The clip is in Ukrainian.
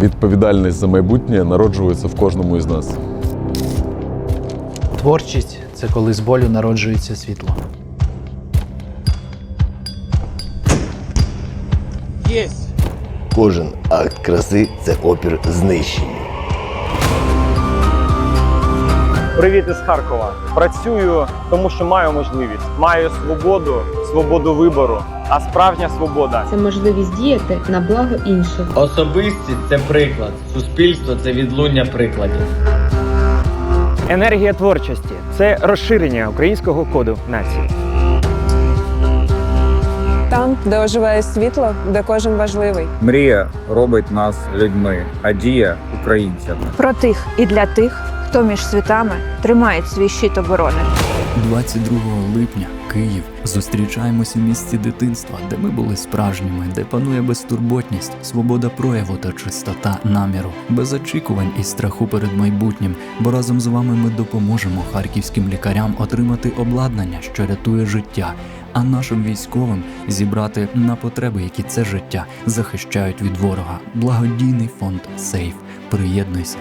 Відповідальність за майбутнє народжується в кожному із нас. Творчість це коли з болю народжується світло. Кожен акт краси це опір знищення. Привіт із Харкова. Працюю, тому що маю можливість. Маю свободу, свободу вибору. А справжня свобода це можливість діяти на благо інших. Особистість це приклад, суспільство це відлуння прикладів. енергія творчості це розширення українського коду нації. Там, де оживає світло, де кожен важливий. Мрія робить нас людьми, а дія українцями. Про тих і для тих, хто між світами тримають свій щит оборони. 22 липня Київ. Зустрічаємось у місці дитинства, де ми були справжніми, де панує безтурботність, свобода прояву та чистота наміру, без очікувань і страху перед майбутнім. Бо разом з вами ми допоможемо харківським лікарям отримати обладнання, що рятує життя, а нашим військовим зібрати на потреби, які це життя захищають від ворога. Благодійний фонд Сейф. Приєднуйся.